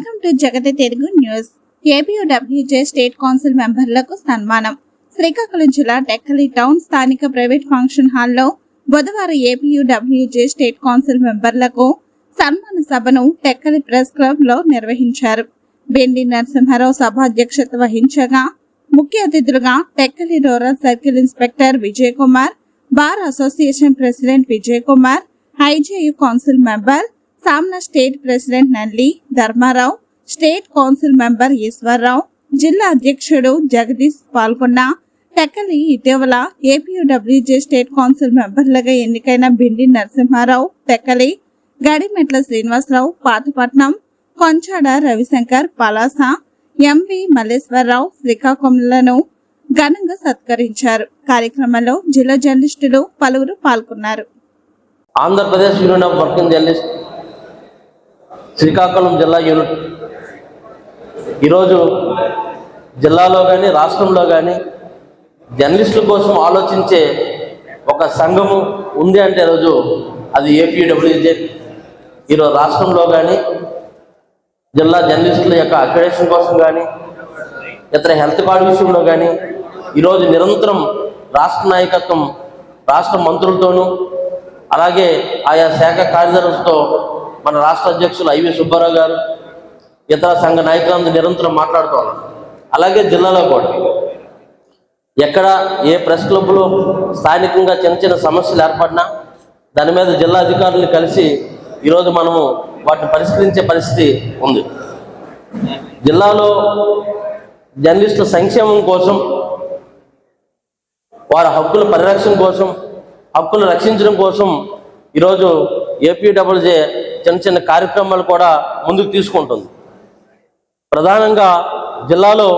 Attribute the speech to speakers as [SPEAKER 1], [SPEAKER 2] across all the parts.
[SPEAKER 1] Welcome to Jagathi Telugu news APUWJ state council మెంబర్లకు సన్మానం. శ్రీకాకుళం జిల్లా Tekkali town స్థానిక ప్రైవేట్ ఫంక్షన్ హాల్లో బుధవారం ఏపీయూడబ్ల్యూజే స్టేట్ కౌన్సిల్ మెంబర్లకు సన్మాన సభను టెక్కలి ప్రెస్ క్లబ్లో నిర్వహించారు. బెండి నరసింహారావు సభ అధ్యక్షత వహించగా ముఖ్య అతిథులుగా Tekkali rural circle inspector Vijay Kumar bar association president Vijay Kumar IJU council member సామ్న state president Nalli Dharmarao state council member Eswararao జిల్లా అధ్యక్షుడు జగదీష్ పాల్గొన్న టెక్కలి ఇటీవల ఏపీయూడబ్ల్యూజే స్టేట్ కౌన్సిల్ మెంబర్లుగా ఎన్నికైన బిండి నరసింహారావు టెక్కలి గడిమెట్ల శ్రీనివాసరావు పాతపట్నం కొంచాడ రవిశంకర్ పలాస ఎంవి మల్లేశ్వరరావు శ్రీకాకుళంలను ఘనంగా సత్కరించారు. కార్యక్రమంలో జిల్లా జర్నలిస్టులు పలువురు పాల్గొన్నారు.
[SPEAKER 2] Andhra Pradesh union of working journalist Srikakulam జిల్లా యూనిట్. ఈరోజు జిల్లాలో కానీ రాష్ట్రంలో కానీ జర్నలిస్టుల కోసం ఆలోచించే ఒక సంఘము ఉంది అంటే రోజు అది ఏపీడబ్ల్యూజే. ఈరోజు రాష్ట్రంలో కానీ జిల్లా జర్నలిస్టుల యొక్క అక్రిడేషన్ కోసం కానీ ఇతర హెల్త్ కార్డు విషయంలో కానీ ఈరోజు నిరంతరం రాష్ట్ర నాయకత్వం రాష్ట్ర మంత్రులతోనూ అలాగే ఆయా శాఖ కార్యదర్శులతో మన రాష్ట్ర అధ్యక్షులు ఐవి సుబ్బారావు గారు ఇతర సంఘ నాయకులందరూ నిరంతరం మాట్లాడుతూ ఉన్నారు. అలాగే జిల్లాలో కూడా. ఎక్కడ ఏ ప్రెస్ క్లబ్లో స్థానికంగా చిన్న చిన్న సమస్యలు ఏర్పడినా దాని మీద జిల్లా అధికారులను కలిసి ఈరోజు మనము వాటిని పరిష్కరించే పరిస్థితి ఉంది. జిల్లాలో జర్నలిస్టుల సంక్షేమం కోసం వారి హక్కుల పరిరక్షణ కోసం హక్కులు రక్షించడం కోసం ఈరోజు ఏపీడబ్ల్యూజే చిన్న చిన్న కార్యక్రమాలు కూడా ముందుకు తీసుకుంటుంది. ప్రధానంగా జిల్లాలో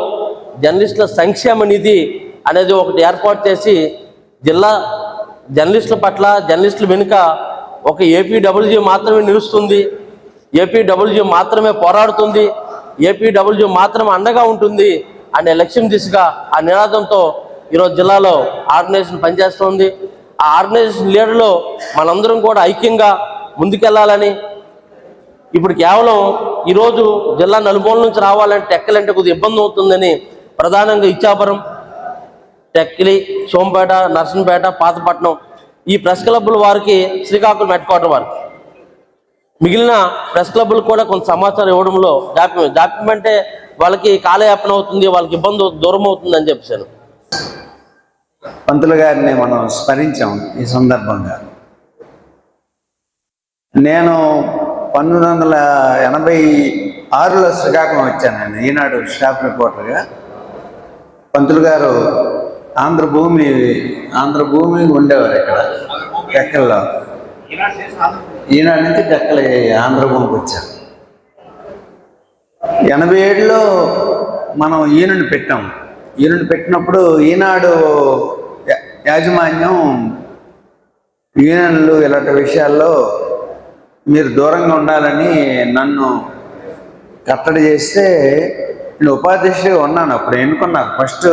[SPEAKER 2] జర్నలిస్టుల సంక్షేమ నిధి అనేది ఒకటి ఏర్పాటు చేసి జిల్లా జర్నలిస్టుల పట్ల జర్నలిస్టుల వెనుక ఒక ఏపీడబ్ల్యూజీ మాత్రమే నిలుస్తుంది. ఏపీడబ్ల్యూజీ మాత్రమే పోరాడుతుంది. ఏపీడబ్ల్యూజీ మాత్రమే అండగా ఉంటుంది అనే లక్ష్యం దిశగా ఆ నినాదంతో ఈరోజు జిల్లాలో ఆర్గనైజేషన్ పనిచేస్తుంది. ఆ ఆర్గనైజేషన్ లీడర్లో మనందరం కూడా ఐక్యంగా ముందుకెళ్ళాలని ఇప్పుడు కేవలం ఈరోజు జిల్లా నలుమూల నుంచి రావాలంటే టెక్కలంటే కొద్దిగా ఇబ్బంది అవుతుందని ప్రధానంగా ఇచ్చాపురం టెక్కిలి సోంపేట నర్సంపేట పాతపట్నం ఈ ప్రెస్ క్లబ్బుల వారికి శ్రీకాకుళం హెడ్ క్వార్టర్ వారికి. మిగిలిన ప్రెస్ క్లబ్బులు కూడా కొంత సమాచారం ఇవ్వడంలో జాప్యం జాప్యం అంటే వాళ్ళకి కాలయాపన అవుతుంది వాళ్ళకి ఇబ్బంది దూరం అవుతుంది అని చెప్పాను
[SPEAKER 3] పంతులు గారిని మనం స్మరించాం ఈ సందర్భంగా. నేను పంతొమ్మిది వందల ఎనభై ఆరులో శ్రీకాకుళం వచ్చాను నేను ఈనాడు స్టాఫ్ రిపోర్టర్గా. పంతులు గారు ఆంధ్రభూమి ఆంధ్రభూమి ఉండేవారు ఇక్కడ డెక్కల్లో. ఈనాడు నుంచి టెక్కలి ఆంధ్రభూమికి వచ్చాను. ఎనభై ఏడులో మనం ఈయనని పెట్టాం. ఈయనని పెట్టినప్పుడు ఈనాడు యాజమాన్యం యూనియన్లు ఇలాంటి విషయాల్లో మీరు దూరంగా ఉండాలని నన్ను కట్టడి చేస్తే నేను ఉపాధ్యక్షుడిగా ఉన్నాను. అప్పుడు ఎన్నుకున్నారు. ఫస్ట్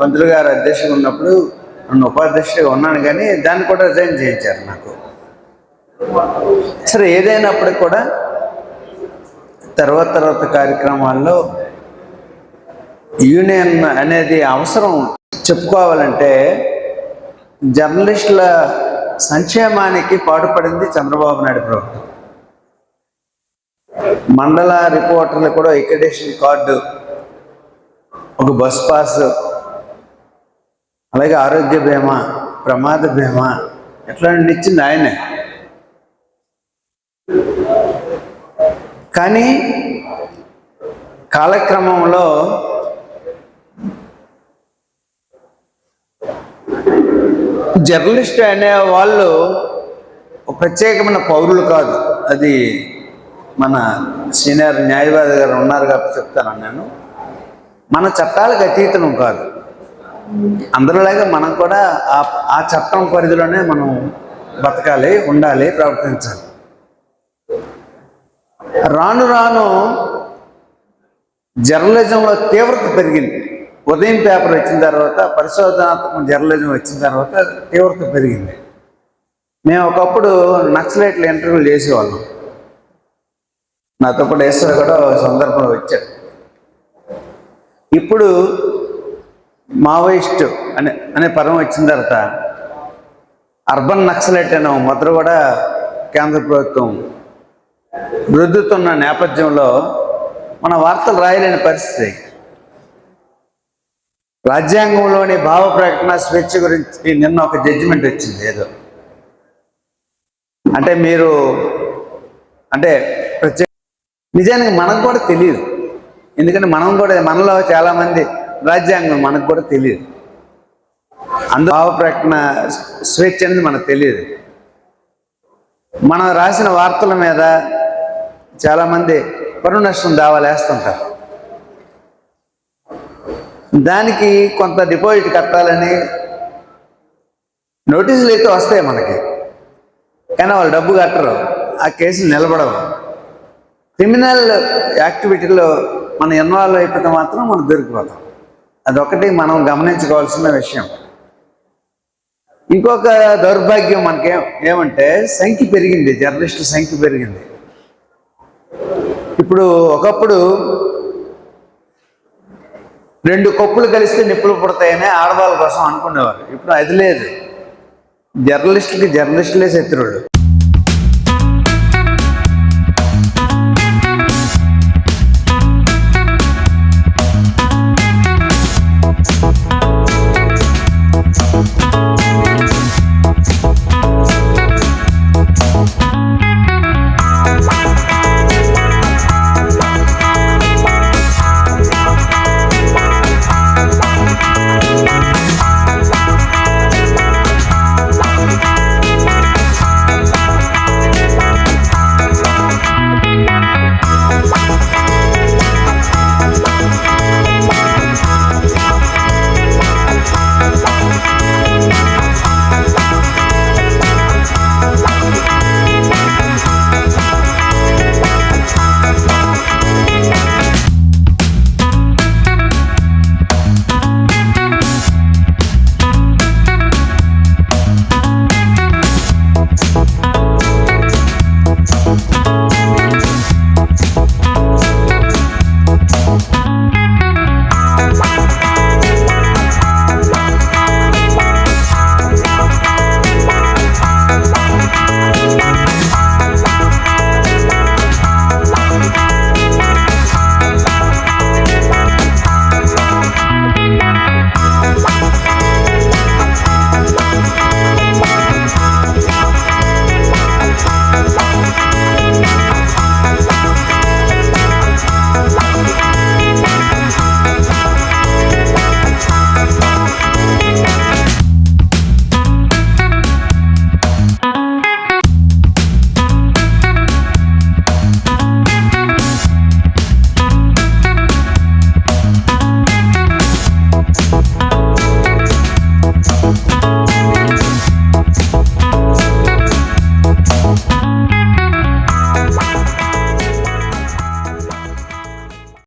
[SPEAKER 3] పంతులు గారు అధ్యక్షుడు ఉన్నప్పుడు నన్ను ఉపాధ్యక్షుడిగా ఉన్నాను కానీ దాన్ని కూడా రిజైన్ చేయించారు నాకు. సరే ఏదైనప్పటికి కూడా తర్వాత తర్వాత కార్యక్రమాల్లో యూనియన్ అనేది అవసరం. చెప్పుకోవాలంటే జర్నలిస్టుల సంక్షేమానికి పాటుపడింది చంద్రబాబు నాయుడు ప్రభుత్వం. మండల రిపోర్టర్లు కూడా ఎక్కడేషన్ కార్డు ఒక బస్ పాస్ అలాగే ఆరోగ్య బీమా ప్రమాద బీమా ఇట్లాంటి ఇచ్చింది ఆయనే. కానీ కాలక్రమంలో జర్నలిస్ట్ అనే వాళ్ళు ప్రత్యేకమైన పౌరులు కాదు. అది మన సీనియర్ న్యాయవాది గారు ఉన్నారు కాబట్టి చెప్తాను నేను. మన చట్టాలకు అతీతం కాదు. అందరిలాగా మనం కూడా ఆ ఆ చట్టం పరిధిలోనే మనం బతకాలి ఉండాలి ప్రవర్తించాలి. రాను రాను జర్నలిజంలో తీవ్రత పెరిగింది. ఉదయం పేపర్ వచ్చిన తర్వాత పరిశోధనాత్మక జర్నలిజం వచ్చిన తర్వాత తీవ్రత పెరిగింది. మేము ఒకప్పుడు నక్సలైట్ల ఇంటర్వ్యూలు చేసేవాళ్ళం. నాతో పాటు ఈశ్వర్ కూడా సందర్భంలో వచ్చాడు. ఇప్పుడు మావోయిస్ట్ అనే అనే పదం వచ్చిన తర్వాత అర్బన్ నక్సలైట్ అనే ముద్ర కూడా కేంద్ర ప్రభుత్వం రుద్దుతున్న నేపథ్యంలో మన వార్తలు రాయలేని పరిస్థితి. రాజ్యాంగంలోని భావ ప్రకటన స్వేచ్ఛ గురించి నిన్న ఒక జడ్జిమెంట్ వచ్చింది ఏదో. అంటే మీరు అంటే ప్రత్యేక నిజానికి మనకు కూడా తెలియదు. ఎందుకంటే మనం కూడా మనలో చాలామంది రాజ్యాంగం మనకు కూడా తెలియదు. అందు భావ ప్రకటన స్వేచ్ఛ అనేది మనకు తెలియదు. మనం రాసిన వార్తల మీద చాలామంది పరువు నష్టం దావాలు వేస్తుంటారు దానికి కొంత డిపాజిట్ కట్టాలని నోటీసులు అయితే వస్తాయి మనకి. కానీ వాళ్ళు డబ్బు కట్టరు. ఆ కేసులు నిలబడవు. క్రిమినల్ యాక్టివిటీలో మనం ఇన్వాల్వ్ అయిపోతే మాత్రం మనం దొరికిపోతాం. అదొకటి మనం గమనించుకోవాల్సిన విషయం. ఇంకొక దౌర్భాగ్యం మనకే ఏమంటే సంఖ్య పెరిగింది. జర్నలిస్టుల సంఖ్య పెరిగింది. ఇప్పుడు ఒకప్పుడు రెండు కప్పులు కలిస్తే నిప్పులు పుడతాయని ఆడవాళ్ళ కోసం అనుకునేవారు ఇప్పుడు అది లేదు. జర్నలిస్టులకి జర్నలిస్టులే శత్రువులు.